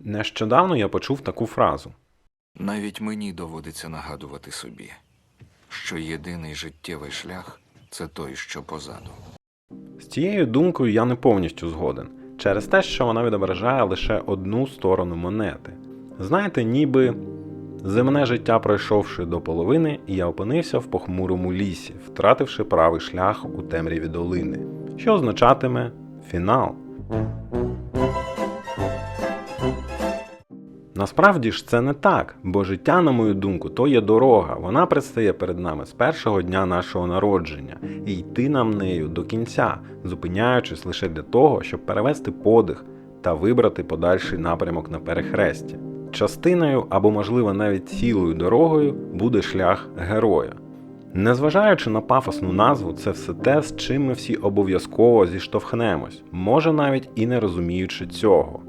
Нещодавно я почув таку фразу. Навіть мені доводиться нагадувати собі, що єдиний життєвий шлях це той, що позаду. З цією думкою я не повністю згоден, через те, що вона відображає лише одну сторону монети. Знаєте, ніби земне життя пройшовши до половини, і я опинився в похмурому лісі, втративши правий шлях у темряві долини, що означатиме фінал. Насправді ж це не так, бо життя, на мою думку, то є дорога. Вона предстає перед нами з першого дня нашого народження, і йти нам нею до кінця, зупиняючись лише для того, щоб перевести подих та вибрати подальший напрямок на перехресті. Частиною або, можливо, навіть цілою дорогою буде шлях героя. Незважаючи на пафосну назву, це все те, з чим ми всі обов'язково зіштовхнемось, може навіть і не розуміючи цього.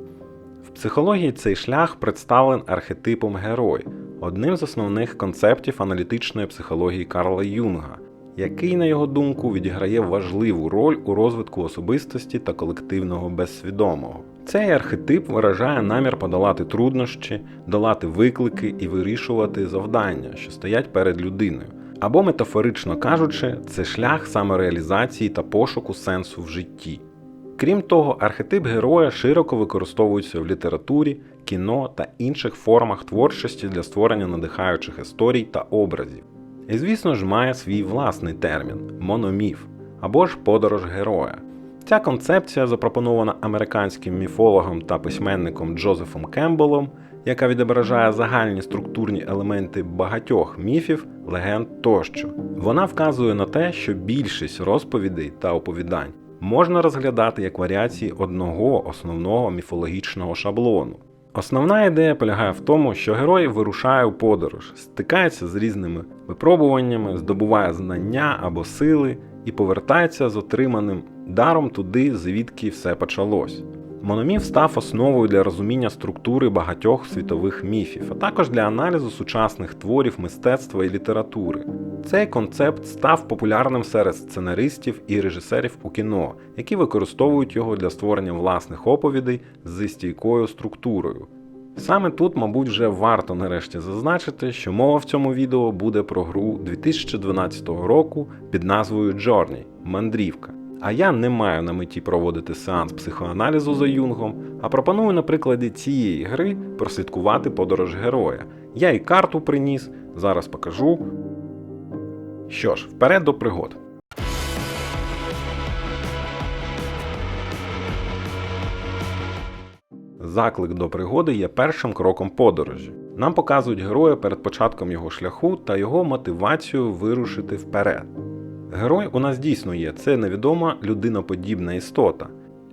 Психології цей шлях представлен архетипом герой, одним з основних концептів аналітичної психології Карла Юнга, який, на його думку, відіграє важливу роль у розвитку особистості та колективного безсвідомого. Цей архетип виражає намір подолати труднощі, долати виклики і вирішувати завдання, що стоять перед людиною. Або, метафорично кажучи, це шлях самореалізації та пошуку сенсу в житті. Крім того, архетип героя широко використовується в літературі, кіно та інших формах творчості для створення надихаючих історій та образів. І звісно ж має свій власний термін мономіф або ж подорож героя. Ця концепція запропонована американським міфологом та письменником Джозефом Кембелом, яка відображає загальні структурні елементи багатьох міфів, легенд тощо. Вона вказує на те, що більшість розповідей та оповідань можна розглядати як варіації одного основного міфологічного шаблону. Основна ідея полягає в тому, що герой вирушає у подорож, стикається з різними випробуваннями, здобуває знання або сили і повертається з отриманим даром туди, звідки все почалось. Мономіф став основою для розуміння структури багатьох світових міфів, а також для аналізу сучасних творів мистецтва і літератури. Цей концепт став популярним серед сценаристів і режисерів у кіно, які використовують його для створення власних оповідей зі стійкою структурою. Саме тут, мабуть, вже варто нарешті зазначити, що мова в цьому відео буде про гру 2012 року під назвою Journey Мандрівка. А я не маю на меті проводити сеанс психоаналізу за Юнгом, а пропоную на прикладі цієї гри прослідкувати подорож героя. Я і карту приніс, зараз покажу. Що ж, вперед до пригод. Заклик до пригоди є першим кроком подорожі. Нам показують героя перед початком його шляху та його мотивацію вирушити вперед. Герой у нас дійсно є, це невідома людиноподібна істота.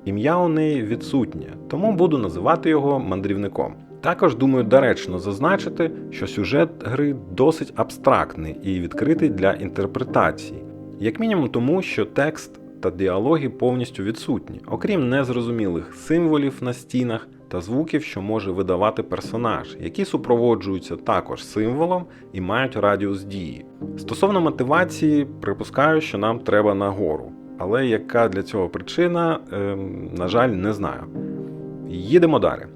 Ім'я у неї відсутнє, тому буду називати його мандрівником. Також думаю доречно зазначити, що сюжет гри досить абстрактний і відкритий для інтерпретації, як мінімум тому, що текст та діалоги повністю відсутні, окрім незрозумілих символів на стінах та звуків, що може видавати персонаж, які супроводжуються також символом і мають радіус дії. Стосовно мотивації, припускаю, що нам треба нагору, але яка для цього причина, ем, на жаль, не знаю. Їдемо далі.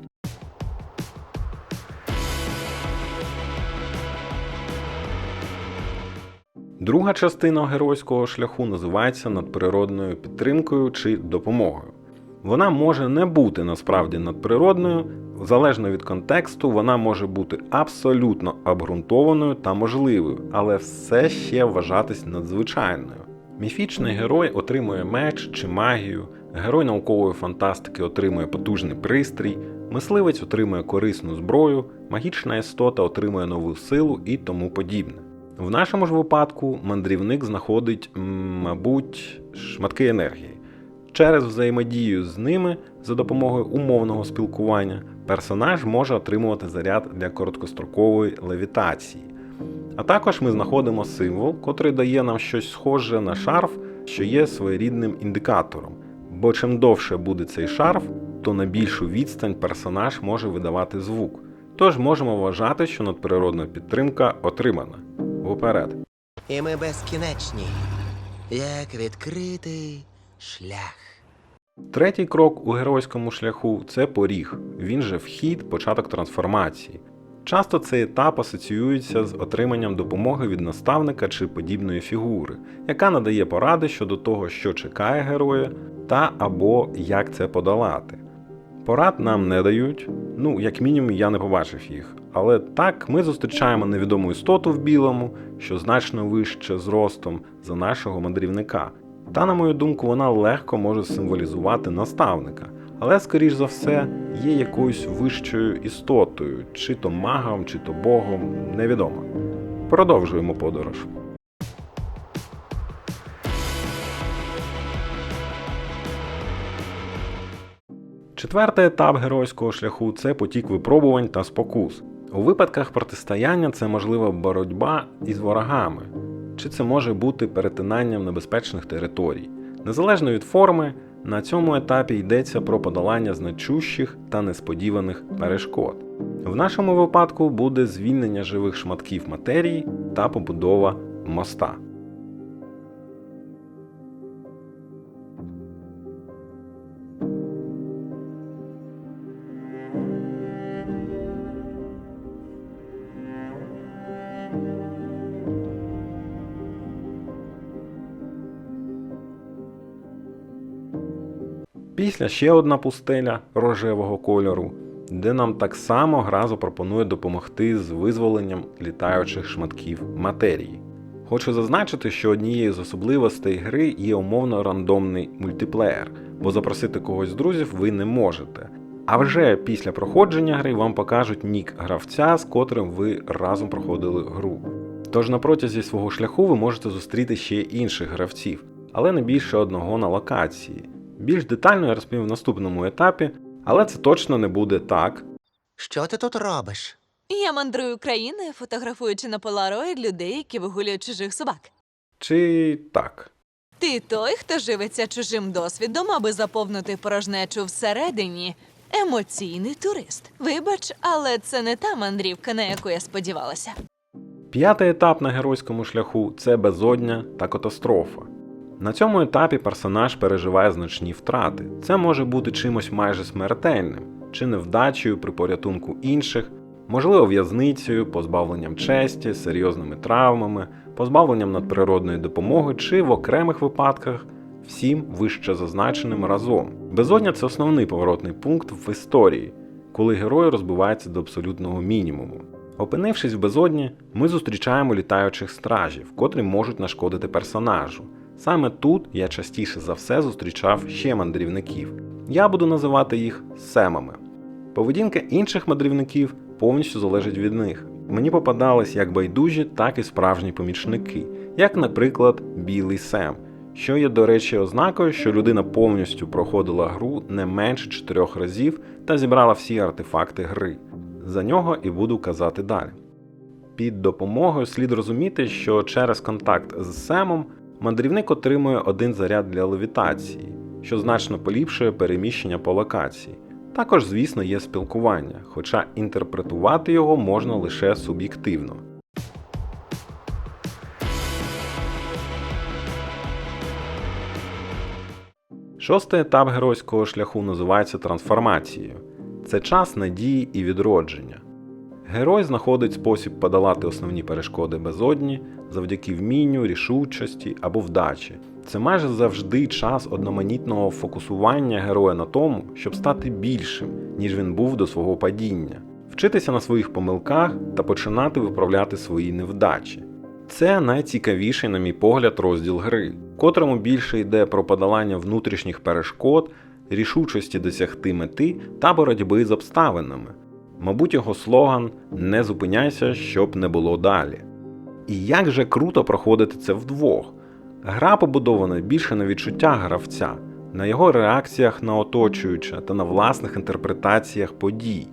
Друга частина геройського шляху називається надприродною підтримкою чи допомогою. Вона може не бути насправді надприродною, залежно від контексту, вона може бути абсолютно обґрунтованою та можливою, але все ще вважатись надзвичайною. Міфічний герой отримує меч чи магію, герой наукової фантастики отримує потужний пристрій, мисливець отримує корисну зброю, магічна істота отримує нову силу і тому подібне. В нашому ж випадку мандрівник знаходить, мабуть, шматки енергії. Через взаємодію з ними за допомогою умовного спілкування персонаж може отримувати заряд для короткострокової левітації. А також ми знаходимо символ, котрий дає нам щось схоже на шарф, що є своєрідним індикатором. Бо чим довше буде цей шарф, то на більшу відстань персонаж може видавати звук. Тож можемо вважати, що надприродна підтримка отримана. Уперед. І ми безкінечні, як відкритий шлях. Третій крок у геройському шляху це поріг, він же вхід, початок трансформації. Часто цей етап асоціюється з отриманням допомоги від наставника чи подібної фігури, яка надає поради щодо того, що чекає героя, та або як це подолати. Порад нам не дають, ну, як мінімум, я не побачив їх. Але так ми зустрічаємо невідому істоту в білому, що значно вище зростом за нашого мандрівника. Та, на мою думку, вона легко може символізувати наставника, але, скоріш за все, є якоюсь вищою істотою, чи то магом, чи то богом, невідомо. Продовжуємо подорож. Четвертий етап геройського шляху це потік випробувань та спокус. У випадках протистояння це можлива боротьба із ворогами, чи це може бути перетинанням небезпечних територій. Незалежно від форми, на цьому етапі йдеться про подолання значущих та несподіваних перешкод. В нашому випадку буде звільнення живих шматків матерії та побудова моста. Після ще одна пустеля рожевого кольору, де нам так само гра запропонує допомогти з визволенням літаючих шматків матерії. Хочу зазначити, що однією з особливостей гри є умовно рандомний мультиплеєр, бо запросити когось з друзів ви не можете. А вже після проходження гри вам покажуть нік гравця, з котрим ви разом проходили гру. Тож на протязі свого шляху ви можете зустріти ще інших гравців, але не більше одного на локації. Більш детально я розповім в наступному етапі, але це точно не буде так. Що ти тут робиш? Я мандрую країною, фотографуючи на полароїд людей, які вигулюють чужих собак. Чи так. Ти той, хто живиться чужим досвідом, аби заповнити порожнечу всередині. Емоційний турист. Вибач, але це не та мандрівка, на яку я сподівалася. П'ятий етап на геройському шляху це безодня та катастрофа. На цьому етапі персонаж переживає значні втрати. Це може бути чимось майже смертельним, чи невдачею при порятунку інших, можливо, в'язницею, позбавленням честі, серйозними травмами, позбавленням надприродної допомоги, чи в окремих випадках всім вище зазначеним разом. Безодня це основний поворотний пункт в історії, коли герой розбивається до абсолютного мінімуму. Опинившись в безодні, ми зустрічаємо літаючих стражів, котрі можуть нашкодити персонажу. Саме тут я частіше за все зустрічав ще мандрівників. Я буду називати їх семами. Поведінка інших мандрівників повністю залежить від них. Мені попадались як байдужі, так і справжні помічники, як, наприклад, білий Сем, що є, до речі, ознакою, що людина повністю проходила гру не менше чотирьох разів та зібрала всі артефакти гри. За нього і буду казати далі. Під допомогою слід розуміти, що через контакт з Семом мандрівник отримує один заряд для левітації, що значно поліпшує переміщення по локації. Також, звісно, є спілкування, хоча інтерпретувати його можна лише суб'єктивно. Шостий етап геройського шляху називається трансформацією. Це час надії і відродження. Герой знаходить спосіб подолати основні перешкоди безодні завдяки вмінню, рішучості або вдачі. Це майже завжди час одноманітного фокусування героя на тому, щоб стати більшим, ніж він був до свого падіння, вчитися на своїх помилках та починати виправляти свої невдачі. Це найцікавіший, на мій погляд, розділ гри, котрому більше йде про подолання внутрішніх перешкод, рішучості досягти мети та боротьби з обставинами. Мабуть, його слоган Не зупиняйся, щоб не було далі. І як же круто проходити це вдвох. Гра побудована більше на відчуття гравця, на його реакціях на оточуюче та на власних інтерпретаціях подій.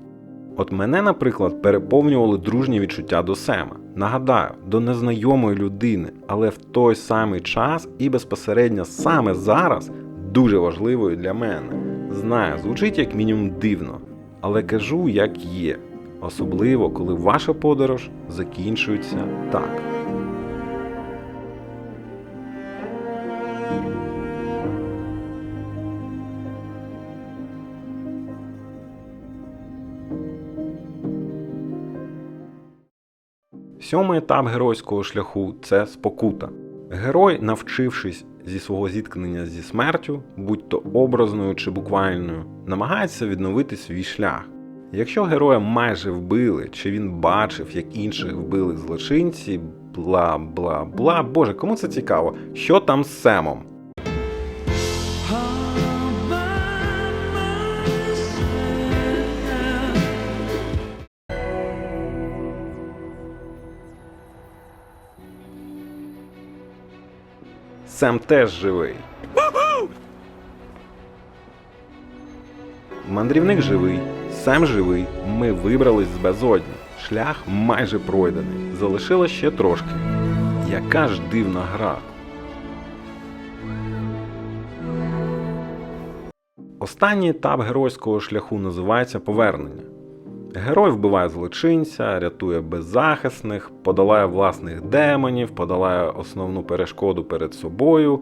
От мене, наприклад, переповнювали дружні відчуття до Сема. Нагадаю, до незнайомої людини, але в той самий час і безпосередньо саме зараз дуже важливою для мене. Знаю, звучить як мінімум дивно, але кажу, як є, особливо коли ваша подорож закінчується так. Сьомий етап геройського шляху це спокута. Герой, навчившись зі свого зіткнення зі смертю, будь то образною чи буквальною, намагається відновити свій шлях. Якщо героя майже вбили, чи він бачив, як інших вбили злочинці, бла бла бла. Боже, кому це цікаво? Що там з Семом? Сем теж живий. Мандрівник живий, Сем живий. Ми вибрались з безодні. Шлях майже пройдений. Залишилось ще трошки. Яка ж дивна гра. Останній етап геройського шляху називається повернення. Герой вбиває злочинця, рятує беззахисних, подолає власних демонів, подолає основну перешкоду перед собою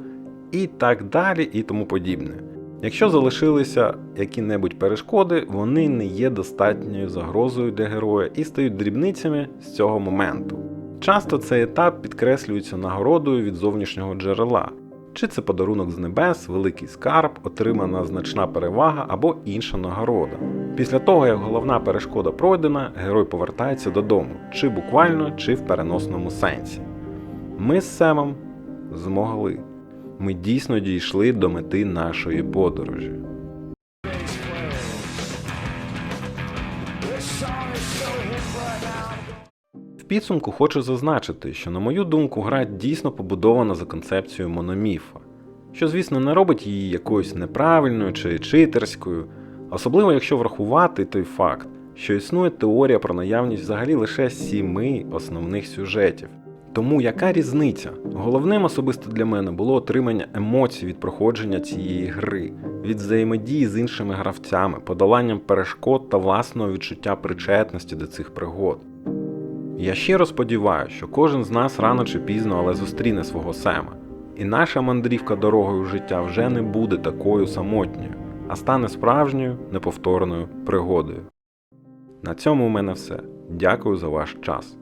і так далі, і тому подібне. Якщо залишилися які-небудь перешкоди, вони не є достатньою загрозою для героя і стають дрібницями з цього моменту. Часто цей етап підкреслюється нагородою від зовнішнього джерела, чи це подарунок з небес, великий скарб, отримана значна перевага або інша нагорода. Після того, як головна перешкода пройдена, герой повертається додому, чи буквально, чи в переносному сенсі. Ми з Семом змогли. Ми дійсно дійшли до мети нашої подорожі. В підсумку хочу зазначити, що, на мою думку, гра дійсно побудована за концепцією мономіфа, що, звісно, не робить її якоюсь неправильною чи читерською, особливо якщо врахувати той факт, що існує теорія про наявність взагалі лише сіми основних сюжетів. Тому яка різниця? Головним особисто для мене було отримання емоцій від проходження цієї гри, від взаємодії з іншими гравцями, подоланням перешкод та власного відчуття причетності до цих пригод. Я щиро сподіваюся, що кожен з нас рано чи пізно, але зустріне свого Сема. І наша мандрівка дорогою життя вже не буде такою самотньою, а стане справжньою неповторною пригодою. На цьому у мене все. Дякую за ваш час.